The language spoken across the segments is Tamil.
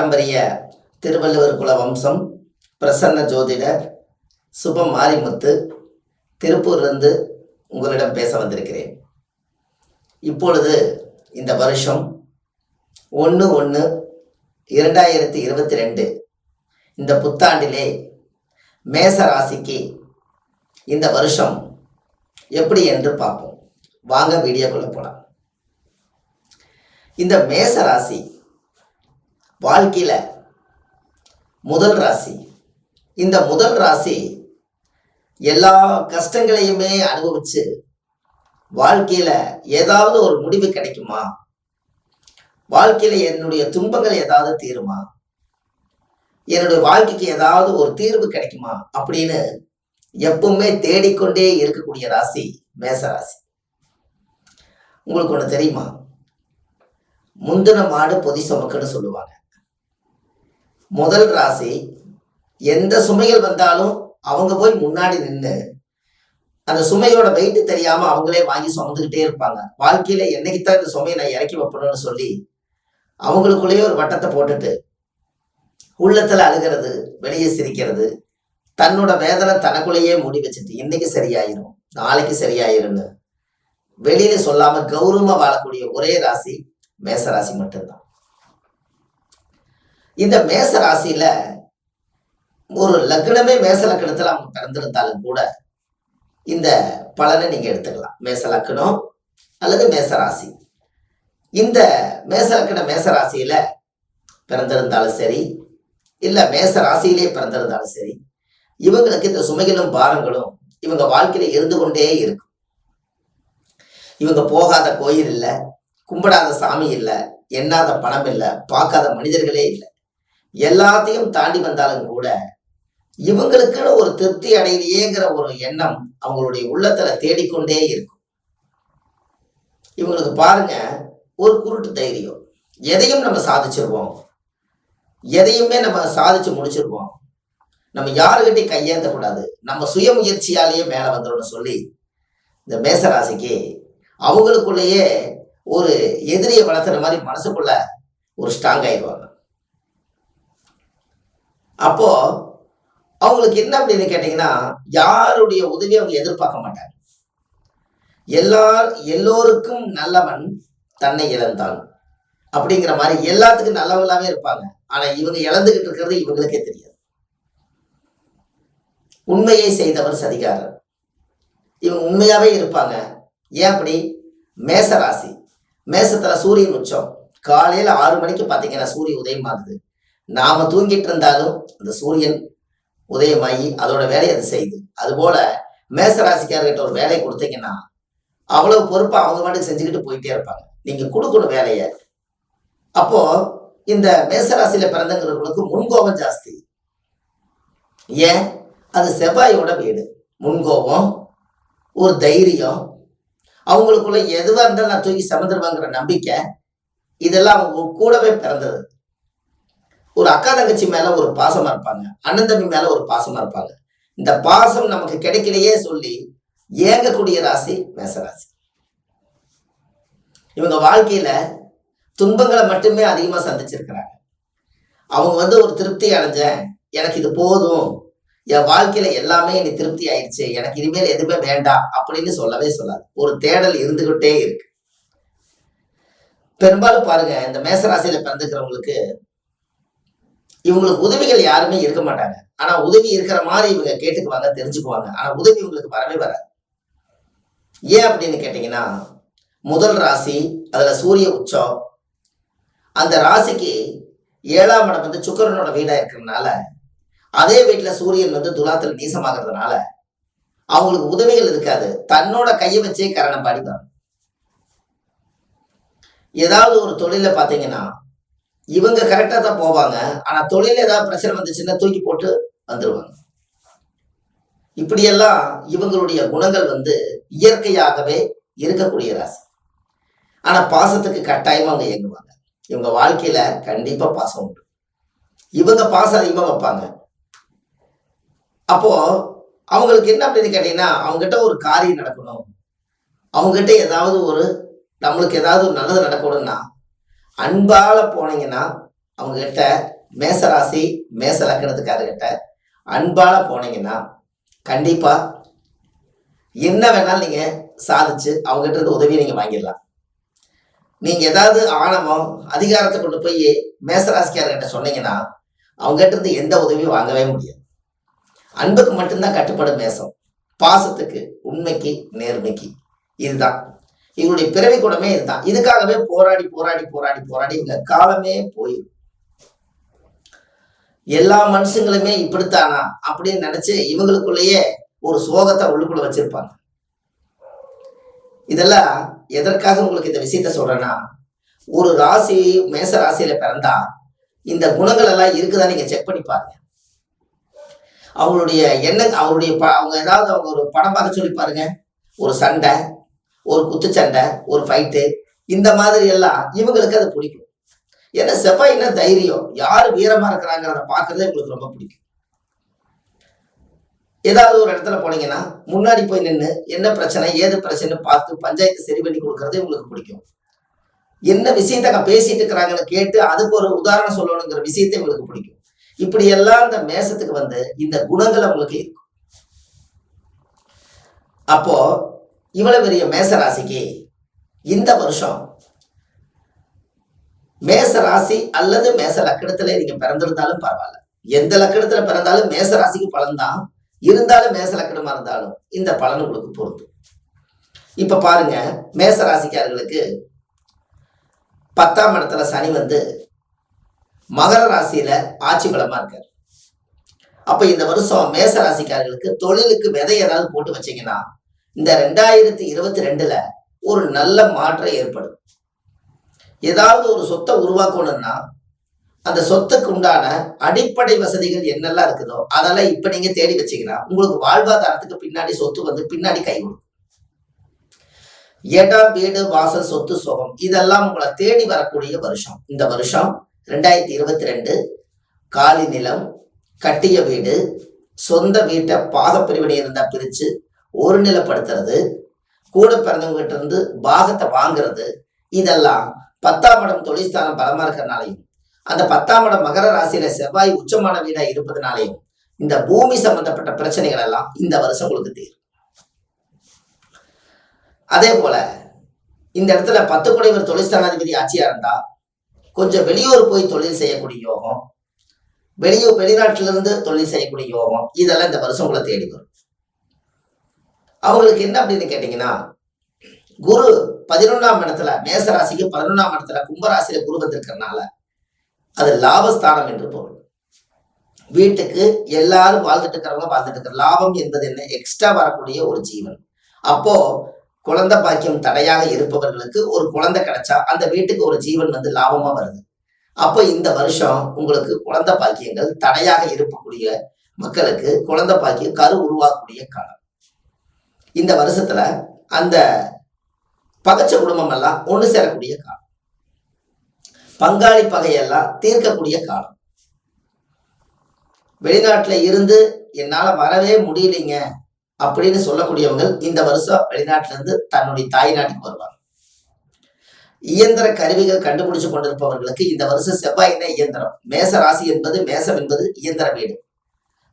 பாரம்பரிய திருவள்ளுவர் குல வம்சம் பிரசன்ன ஜோதிடர் சுபம் மாரிமுத்து திருப்பூர்லேருந்து உங்களிடம் பேச வந்திருக்கிறேன். இப்பொழுது இந்த வருஷம் ஒன்று ஒன்று இரண்டாயிரத்தி இருபத்தி ரெண்டு. இந்த புத்தாண்டிலே மேச ராசிக்கு இந்த வருஷம் எப்படி என்று பார்ப்போம். வாங்க வீடியோக்குள்ளே போகலாம் இந்த மேச ராசி வாழ்க்கையில் முதல் ராசி. இந்த முதல் ராசி எல்லா கஷ்டங்களையுமே அனுபவிச்சு வாழ்க்கையில ஏதாவது ஒரு முடிவு கிடைக்குமா? வாழ்க்கையில என்னுடைய துன்பங்கள் ஏதாவது தீருமா? என்னுடைய வாழ்க்கைக்கு ஏதாவது ஒரு தீர்வு கிடைக்குமா? அப்படின்னு எப்பவுமே தேடிக்கொண்டே இருக்கக்கூடிய ராசி மேச ராசி. உங்களுக்கு ஒன்று தெரியுமா? முந்தின மாடு பொதி சுமக்குன்னு சொல்லுவாங்க. முதல் ராசி எந்த சுமைகள் வந்தாலும் அவங்க போய் முன்னாடி நின்று அந்த சுமையோட வெயிட் தெரியாம அவங்களே வாங்கி சுமந்துக்கிட்டே இருப்பாங்க. வாழ்க்கையில என்னைக்கு தான் இந்த சுமையை நான் இறக்கி வைப்பணும்னு சொல்லி அவங்களுக்குள்ளேயே ஒரு வட்டத்தை போட்டுட்டு உள்ளத்துல அழுகிறது வெளியே சிரிக்கிறது தன்னோட வேதனை தனக்குள்ளேயே மூடி வச்சுட்டு இன்னைக்கு சரியாயிரும் நாளைக்கு சரியாயிரும்னு. வெளியில சொல்லாம கௌரவமா வாழக்கூடிய ஒரே ராசி மேச ராசி மட்டும்தான். இந்த மேச ராசியில ஒரு லக்னமே மேச லக்னத்துல அவங்க பிறந்திருந்தாலும் கூட இந்த பலனை நீங்க எடுத்துக்கலாம். மேச லக்னம் அல்லது மேச ராசி இந்த மேச லக்ன மேச ராசியில பிறந்திருந்தாலும் சரி இல்ல மேச ராசியிலே பிறந்திருந்தாலும் சரி இவங்களுக்கு இந்த சுமைகளும் பாரங்களும் இவங்க வாழ்க்கையில இருந்து கொண்டே இருக்கும். இவங்க போகாத கோயில் இல்லை கும்பிடாத சாமி இல்லை எண்ணாத பணம் இல்லை பார்க்காத மனிதர்களே இல்லை. எல்லாத்தையும் தாண்டி வந்தாலும் கூட இவங்களுக்குன்னு ஒரு திருப்தி அடையலையேங்கிற ஒரு எண்ணம் அவங்களுடைய உள்ளத்துல தேடிக்கொண்டே இருக்கும். இவங்களுக்கு பாருங்க ஒரு குருட்டு தைரியம். எதையும் நம்ம சாதிச்சிருவோம். எதையுமே நம்ம சாதிச்சு முடிச்சிருவோம். நம்ம யாருக்கிட்டையும் கையேந்தக்கூடாது. நம்ம சுய முயற்சியாலேயே மேலே வந்துடும் சொல்லி இந்த மேசராசிக்கு அவங்களுக்குள்ளேயே ஒரு எதிரியை வளர்த்துற மாதிரி மனசுக்குள்ள ஒரு ஸ்ட்ராங் ஆயிடுவாங்க. அப்போ அவங்களுக்கு என்ன அப்படின்னு கேட்டீங்கன்னா யாருடைய உதவி அவங்க எதிர்பார்க்க மாட்டாங்க. எல்லார் எல்லோருக்கும் நல்லவன் தன்னை இழந்தான். அப்படிங்கிற மாதிரி எல்லாத்துக்கும் நல்லவங்களாவே இருப்பாங்க. ஆனா இவங்க இழந்துகிட்டு இருக்கிறது இவங்களுக்கே தெரியாது. உண்மையை செய்தவர் சதிகாரர். இவங்க உண்மையாவே இருப்பாங்க. ஏன் அப்படி? மேச ராசி மேசத்துல சூரியன் உச்சம். காலையில ஆறு மணிக்கு பாத்தீங்கன்னா சூரிய உதயமாகுது. நாம தூங்கிட்டு இருந்தாலும் அந்த சூரியன் உதயமாகி அதோட வேலையை அது செய்யுது. அதுபோல மேச ராசிக்காரர்கிட்ட ஒரு வேலையை கொடுத்தீங்கன்னா அவ்வளவு பொறுப்பை அவங்க மட்டும் செஞ்சுக்கிட்டு போயிட்டே இருப்பாங்க. நீங்க கொடுக்கணும் வேலையை. அப்போ இந்த மேசராசியில பிறந்தவங்களுக்கு முன்கோபம் ஜாஸ்தி. ஏன்? அது செவ்வாயோட வீடு. முன்கோபம் ஒரு தைரியம். அவங்களுக்குள்ள எதுவாக இருந்தாலும் நான் தூக்கி சமந்துருவாங்கிற நம்பிக்கை இதெல்லாம் அவங்க கூடவே பிறந்தது. ஒரு அக்கா தங்கச்சி மேல ஒரு பாசமா இருப்பாங்க அண்ணன் தம்பி மேல ஒரு பாசமா இருப்பாங்க. இந்த பாசம் நமக்கு கிடைக்கலையே சொல்லி ஏங்கக்கூடிய ராசி மேசராசி. இவங்க வாழ்க்கையில துன்பங்களை மட்டுமே அதிகமா சந்திச்சிருக்கிறாங்க. அவங்க வந்து ஒரு திருப்தி அடைஞ்சேன் எனக்கு இது போதும் என் வாழ்க்கையில எல்லாமே எனக்கு திருப்தி ஆயிடுச்சு எனக்கு இனிமேல் எதுவுமே வேண்டாம் அப்படின்னு சொல்லவே சொல்லாது. ஒரு தேடல் இருந்துகிட்டே இருக்கு. பெரும்பாலும் பாருங்க இந்த மேசராசியில பிறந்துக்கிறவங்களுக்கு இவங்களுக்கு உதவிகள் யாருமே இருக்க மாட்டாங்க. ஆனா உதவி இருக்கிற மாதிரி இவங்க கேட்டுக்குவாங்க தெரிஞ்சுக்குவாங்க. ஆனா உதவி இவங்களுக்கு வரவே வராது. ஏன் அப்படின்னு கேட்டீங்கன்னா முதல் ராசி அதுல சூரிய உச்சம். அந்த ராசிக்கு ஏழாம் இடம் வந்து சுக்கரனோட வீடா இருக்கிறதுனால அதே வீட்டுல சூரியன் வந்து துலாத்துல நீசமாகிறதுனால அவங்களுக்கு உதவிகள் இருக்காது. தன்னோட கையை வச்சே கரணம் பாடிப்பாங்க. ஏதாவது ஒரு தொழில பாத்தீங்கன்னா இவங்க கரெக்டா தான் போவாங்க. ஆனா தொழில ஏதாவது பிரச்சனை வந்துச்சுன்னா தூக்கி போட்டு வந்துருவாங்க. இப்படியெல்லாம் இவங்களுடைய குணங்கள் வந்து இயற்கையாகவே இருக்கக்கூடிய ராசி. ஆனா பாசத்துக்கு கட்டாயமா அவங்க இயங்குவாங்க. இவங்க வாழ்க்கையில கண்டிப்பா பாசம் உண்டு. இவங்க பாசம் அதிகமாக வைப்பாங்க. அப்போ அவங்களுக்கு என்ன அப்படின்னு கேட்டீங்கன்னா அவங்ககிட்ட ஒரு காரியம் நடக்கணும். அவங்ககிட்ட ஏதாவது ஒரு நம்மளுக்கு ஏதாவது ஒரு நல்லது நடக்கணும்னா அன்பால போனீங்கன்னா அவங்க கிட்ட மேசராசி மேச லக்கணத்துக்காரர்கிட்ட அன்பால போனீங்கன்னா கண்டிப்பா என்ன வேணாலும் நீங்க சாதிச்சு அவங்ககிட்ட இருந்து உதவியை நீங்க வாங்கிடலாம். நீங்க ஏதாவது ஆணவம் அதிகாரத்தை கொண்டு போய் மேசராசிக்காரர்கிட்ட சொன்னீங்கன்னா அவங்ககிட்ட இருந்து எந்த உதவியும் வாங்கவே முடியாது. அன்புக்கு மட்டும்தான் கட்டுப்படும் மேசம். பாசத்துக்கு உண்மைக்கு நேர்மைக்கு. இதுதான். இவங்களுடைய பிறவி குணமே இதுதான். இதுக்காகவே போராடி போராடி போராடி போராடி இவங்க காலமே போயிடும் எல்லா மனுஷங்களுமே இப்படித்தானா அப்படின்னு நினைச்சு இவங்களுக்குள்ளேயே ஒரு சோகத்தை உள்ளுக்குள்ள வச்சிருப்பாங்க. இதெல்லாம் எதற்காக உங்களுக்கு இந்த விஷயத்த சொல்றேன்னா ஒரு ராசி மேச ராசியில பிறந்தா இந்த குணங்கள் எல்லாம் இருக்குதா நீங்க செக் பண்ணி பாருங்க. அவங்களுடைய என்ன அவருடைய ப அவங்க ஏதாவது அவங்க ஒரு படம் பார்க்க சொல்லி பாருங்க. ஒரு சண்டை ஒரு குத்துச்சண்டை ஒரு ஃபைட்டு இந்த மாதிரி எல்லாம் இவங்களுக்கு அது பிடிக்கும். ஏன்னா செவ்வாய்னா தைரியம் யார் வீரமா இருக்கிறாங்கிறத பார்க்கறதே உங்களுக்கு ரொம்ப பிடிக்கும். ஏதாவது ஒரு இடத்துல போனீங்கன்னா முன்னாடி போய் நின்று என்ன பிரச்சனை ஏது பிரச்சனை பார்த்து பஞ்சாயத்து சரி பண்ணி கொடுக்கறது உங்களுக்கு பிடிக்கும். என்ன விஷயத்த அங்க பேசிட்டு இருக்கிறாங்கன்னு கேட்டு அதுக்கு ஒரு உதாரணம் சொல்லணுங்கிற விஷயத்தை உங்களுக்கு பிடிக்கும். இப்படி எல்லாம் இந்த மேசத்துக்கு வந்து இந்த குணங்கள் உங்களுக்கு இருக்கும். அப்போ இவ்வளவு பெரிய மேச ராசிக்கு இந்த வருஷம் மேச ராசி அல்லது மேச லக்கணத்துல நீங்க பிறந்திருந்தாலும் பரவாயில்ல. எந்த லக்கணத்துல பிறந்தாலும் மேச ராசிக்கு பலன் தான். இருந்தாலும் மேச லக்கணமா இருந்தாலும் இந்த பலன் உங்களுக்கு பொருந்தும். இப்ப பாருங்க மேச ராசிக்காரர்களுக்கு பத்தாம் இடத்துல சனி வந்து மகர ராசியில ஆட்சி பலமா இருக்காரு. அப்ப இந்த வருஷம் மேச ராசிக்காரர்களுக்கு தொழிலுக்கு விதை ஏதாவது போட்டு வச்சீங்கன்னா இந்த ரெண்டாயிரத்தி இருபத்தி ரெண்டுல ஒரு நல்ல மாற்றம் ஏற்படும். ஏதாவது ஒரு சொத்தை உருவாக்கணும்னா அந்த சொத்துக்கு உண்டான அடிப்படை வசதிகள் என்னெல்லாம் இருக்குதோ அதெல்லாம் இப்ப நீங்க தேடி வச்சீங்கன்னா உங்களுக்கு வாழ்வாதாரத்துக்கு பின்னாடி சொத்து வந்து பின்னாடி கை கொடுக்கும். இடம் வீடு வாசல் சொத்து சுகம் இதெல்லாம் உங்களை தேடி வரக்கூடிய வருஷம். இந்த வருஷம் ரெண்டாயிரத்தி இருபத்தி ரெண்டு காலி நிலம் கட்டிய வீடு சொந்த வீட்டை பாகப்பிரிவினை இருந்தா பிரிச்சு ஒரு நிலைப்படுத்துறது கூட பிறந்தவங்ககிட்ட இருந்து பாகத்தை வாங்குறது இதெல்லாம் பத்தாம் இடம் தொழிற்சாலம் பலமா இருக்கிறனாலையும் அந்த பத்தாம் இடம் மகர ராசியில செவ்வாய் உச்சமான வீடா இருப்பதனாலையும் இந்த பூமி சம்பந்தப்பட்ட பிரச்சனைகள் எல்லாம் இந்த வருஷம் உங்களுக்கு தீரும். அதே போல இந்த இடத்துல பத்து குடைவர் தொழிற்சாலாதிபதி ஆட்சியா இருந்தா கொஞ்சம் வெளியூர் போய் தொழில் செய்யக்கூடிய யோகம் வெளியூர் வெளிநாட்டிலிருந்து தொழில் செய்யக்கூடிய யோகம் இதெல்லாம் இந்த வருஷம் உங்களை தேடி வரும். அவங்களுக்கு என்ன அப்படின்னு கேட்டீங்கன்னா குரு பதினொன்றாம் இடத்துல மேசராசிக்கு பதினொன்றாம் இடத்துல கும்பராசியில குரு வந்திருக்கிறதுனால அது லாபஸ்தானம் என்று பொருள். வீட்டுக்கு எல்லாரும் வாழ்ந்துட்டு இருக்கிறவங்க வாழ்ந்துட்டு இருக்கிற லாபம் என்பது என்ன? எக்ஸ்ட்ரா வரக்கூடிய ஒரு ஜீவன். அப்போ குழந்தை பாக்கியம் தடையாக இருப்பவர்களுக்கு ஒரு குழந்தை கிடைச்சா அந்த வீட்டுக்கு ஒரு ஜீவன் வந்து லாபமா வருது. அப்போ இந்த வருஷம் உங்களுக்கு குழந்தை பாக்கியங்கள் தடையாக இருக்கக்கூடிய மக்களுக்கு குழந்தை பாக்கியம் கரு உருவாக்கக்கூடிய காலம். இந்த வருஷத்துல அந்த பகச்ச குடும்பம் எல்லாம் ஒன்று சேரக்கூடிய காலம். பங்காளி பகையெல்லாம் தீர்க்கக்கூடிய காலம். வெளிநாட்டில் இருந்து என்னால் வரவே முடியலைங்க அப்படின்னு சொல்லக்கூடியவங்க இந்த வருஷம் வெளிநாட்டிலிருந்து தன்னுடைய தாய் நாட்டுக்கு வருவாங்க. இயந்திர கருவிகள் கண்டுபிடிச்சு கொண்டிருப்பவர்களுக்கு இந்த வருஷம் செவ்வாயின இயந்திரம். மேச ராசி என்பது மேசம் என்பது இயந்திர வீடு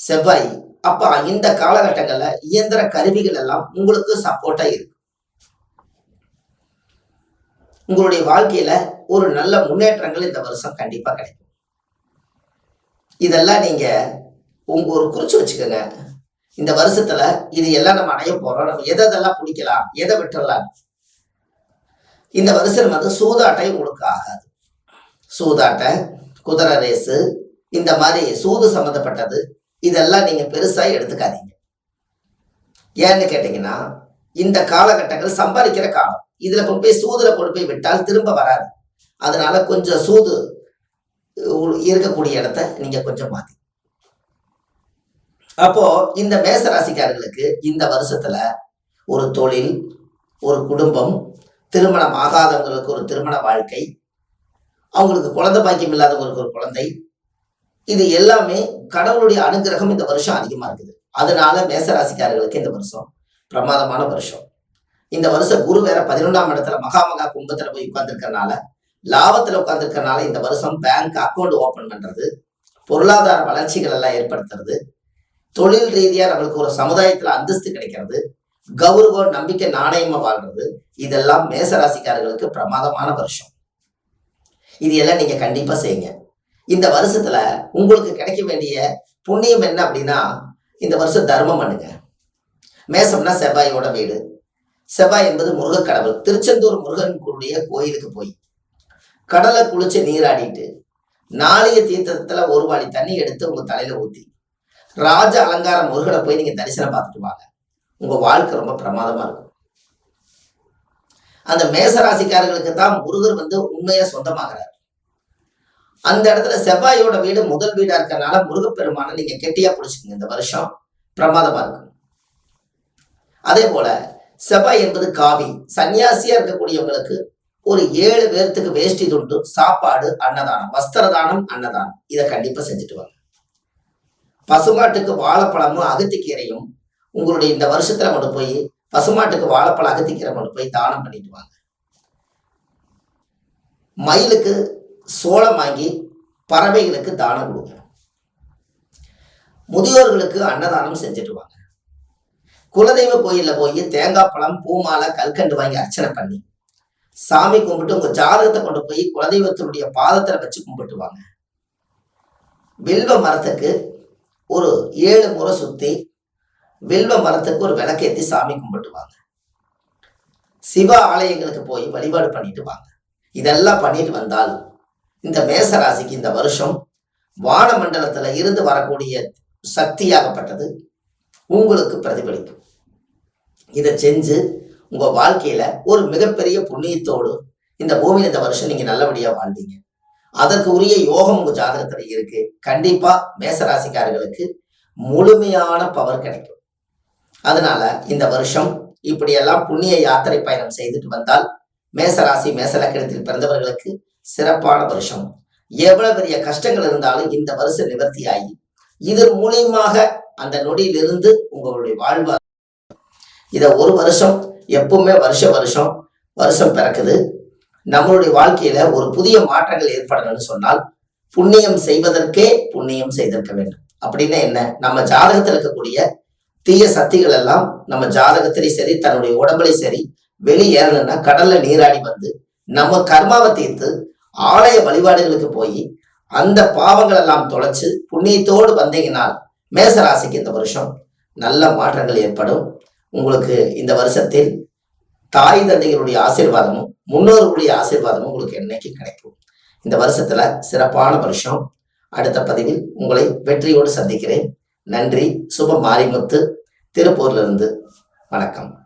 செவ்வாய் அப்ப இந்த காலகட்டங்கள்ல இயந்திர கருவிகள் எல்லாம் உங்களுக்கு சப்போர்ட்டா இருக்கு. உங்களுடைய வாழ்க்கையில ஒரு நல்ல முன்னேற்றங்கள் இந்த வருஷம் கண்டிப்பா கிடைக்கும். இதெல்லாம் நீங்க உங்க ஒரு குறிச்சு வச்சுக்கோங்க. இந்த வருஷத்துல இது எல்லாம் நம்ம அடைய போறோம். நம்ம எதை எதெல்லாம் பிடிக்கலாம் எதை விட்டுறலாம். இந்த வருஷம் வந்து சூதாட்டை உங்களுக்கு ஆகாது. சூதாட்டை குதிரை ரேஸு இந்த மாதிரி சூது சம்மந்தப்பட்டது இதெல்லாம் நீங்க பெருசா எடுத்துக்காதீங்க. ஏன்னு கேட்டீங்கன்னா இந்த காலகட்டங்கள் சம்பாதிக்கிற காலம். இதுல கொண்டு போய் சூதுல கொண்டு போய் விட்டால் திரும்ப வராது. அதனால கொஞ்சம் சூது இருக்கக்கூடிய இடத்த நீங்க கொஞ்சம் மாத்தி. அப்போ இந்த மேச ராசிக்காரர்களுக்கு இந்த வருஷத்துல ஒரு தொழில் ஒரு குடும்பம் திருமணம் ஆகாதவங்களுக்கு ஒரு திருமண வாழ்க்கை அவங்களுக்கு குழந்தை பாக்கியம் இல்லாதவங்களுக்கு ஒரு குழந்தை இது எல்லாமே கடவுளுடைய அனுகிரகம் இந்த வருஷம் அதிகமா இருக்குது. அதனால மேசராசிக்காரர்களுக்கு இந்த வருஷம் பிரமாதமான வருஷம். இந்த வருஷம் குரு வேற பதினொன்றாம் இடத்துல மகாமகா கும்பத்துல போய் உட்கார்ந்துருக்கறனால லாபத்துல உட்காந்துருக்கறனால இந்த வருஷம் பேங்க் அக்கௌண்ட் ஓபன் பண்றது பொருளாதார வளர்ச்சிகள் எல்லாம் ஏற்படுத்துறது தொழில் ரீதியா நம்மளுக்கு ஒரு சமுதாயத்துல அந்தஸ்து கிடைக்கிறது கௌரவம் நம்பிக்கை நாணயமா வாழ்றது இதெல்லாம் மேசராசிக்காரர்களுக்கு பிரமாதமான வருஷம். இது எல்லாம் நீங்க கண்டிப்பா செய்யுங்க. இந்த வருஷத்துல உங்களுக்கு கிடைக்க வேண்டிய புண்ணியம் என்ன அப்படின்னா இந்த வருஷம் தர்மம் பண்ணுங்க. மேசம்னா செவ்வாயோட வீடு. செவ்வாய் என்பது முருகக் கடவுள். திருச்செந்தூர் முருகன் கூடிய கோயிலுக்கு போய் கடலை குளிச்சு நீராடிட்டு நாளைய தீர்த்தத்துல ஒரு வாளி தண்ணி எடுத்து உங்க தலையில ஊத்தி ராஜ அலங்கார முருகனை போய் நீங்க தரிசனம் பார்த்துட்டு வாங்க. உங்க வாழ்க்கை ரொம்ப பிரமாதமா இருக்கும். அந்த மேச ராசிக்காரர்களுக்கு தான் முருகர் வந்து உண்மையா சொந்தமாகிறார். அந்த இடத்துல செவ்வாயோட வீடு முதல் வீடா இருக்கறனால முருகப்பெருமான நீங்க கெட்டியா பிடிச்சிக்கங்க இந்த வருஷம். பிரமாதமா இருக்கும். அதே போல செவ்வாய் என்பது காவி. சன்னியாசியா இருக்கக்கூடியவங்களுக்கு ஒரு ஏழு பேர்த்துக்கு வேஷ்டி துண்டு சாப்பாடு அன்னதானம் வஸ்திரதானம் அன்னதானம். இதை கண்டிப்பா செஞ்சுட்டு வாங்க. பசுமாட்டுக்கு வாழைப்பழமும் அகத்திக்கீரையும் உங்களுடைய இந்த வருஷத்துல கொண்டு போய் பசுமாட்டுக்கு வாழைப்பழம் அகத்திக்கீரை கொண்டு போய் தானம் பண்ணிட்டு வாங்க. மயிலுக்கு சோளம் வாங்கி பறவைகளுக்கு தானம் கொடுங்க முதியோர்களுக்கு அன்னதானம் செஞ்சுட்டுவாங்க குலதெய்வ கோயிலில் போய் தேங்காய் பழம் பூமாலை கல்கண்டு வாங்கி அர்ச்சனை பண்ணி சாமி கும்பிட்டு உங்கள் ஜாதகத்தை கொண்டு போய் குலதெய்வத்தினுடைய பாதத்தில் வச்சு கும்பிட்டுவாங்க. வில்வ மரத்துக்கு ஒரு ஏழு முறை சுற்றி வில்வ மரத்துக்கு ஒரு விளக்கேற்றி சாமி கும்பிட்டுவாங்க. சிவ ஆலயங்களுக்கு போய் வழிபாடு பண்ணிட்டு வாங்க. இதெல்லாம் பண்ணிட்டு வந்தால் இந்த மேச ராசிக்கு இந்த வருஷம் வானமண்டலத்துல இருந்து வரக்கூடிய சக்தியாகப்பட்டது உங்களுக்கு பிரதிபலிக்கும் இதை செஞ்சு உங்க வாழ்க்கையில ஒரு மிகப்பெரிய புண்ணியத்தோடு இந்த பூமி இந்த வருஷம் நீங்க நல்லபடியா வாழ்ந்தீங்க. அதற்கு உரிய யோகம் உங்க ஜாதகத்துல இருக்கு. கண்டிப்பா மேசராசிக்காரர்களுக்கு முழுமையான பவர் கிடைக்கும். அதனால இந்த வருஷம் இப்படியெல்லாம் புண்ணிய யாத்திரை பயணம் செய்துட்டு வந்தால் மேசராசி மேசலக்கணத்தில் பிறந்தவர்களுக்கு சிறப்பான வருஷம். எவ்வளவு பெரிய கஷ்டங்கள் இருந்தாலும் இந்த வருஷம் நிவர்த்தி ஆகி இதன் மூலியமாக அந்த நொடியிலிருந்து உங்களுடைய வாழ்வா இத ஒரு வருஷம் எப்பவுமே வருஷ வருஷம் வருஷம் பிறக்குது. நம்மளுடைய வாழ்க்கையில ஒரு புதிய மாற்றங்கள் ஏற்படணும்னு சொன்னால் புண்ணியம் செய்வதற்கே புண்ணியம் செய்திருக்க வேண்டும். அப்படின்னா என்ன? நம்ம ஜாதகத்தில் இருக்கக்கூடிய தீய சக்திகள் எல்லாம் நம்ம ஜாதகத்திலையும் சரி தன்னுடைய உடம்புலையும் சரி வெளியேறணும்னா கடல்ல நீராடி வந்து நம்ம கர்மாவை தீர்த்து ஆலய வழிபாடுகளுக்கு போய் அந்த பாவங்கள் எல்லாம் தொலைச்சு புண்ணியத்தோடு வந்தீங்கனால் மேசராசிக்கு இந்த வருஷம் நல்ல மாற்றங்கள் ஏற்படும். உங்களுக்கு இந்த வருஷத்தில் தாய் தந்தைகளுடைய ஆசீர்வாதமும் முன்னோர்களுடைய ஆசீர்வாதமும் உங்களுக்கு என்னைக்கு கிடைக்கும். இந்த வருஷத்துல சிறப்பான வருஷம். அடுத்த பதிவில் உங்களை வெற்றியோடு சந்திக்கிறேன். நன்றி. சுப மாரிமுத்து. திருப்பூர்லிருந்து வணக்கம்.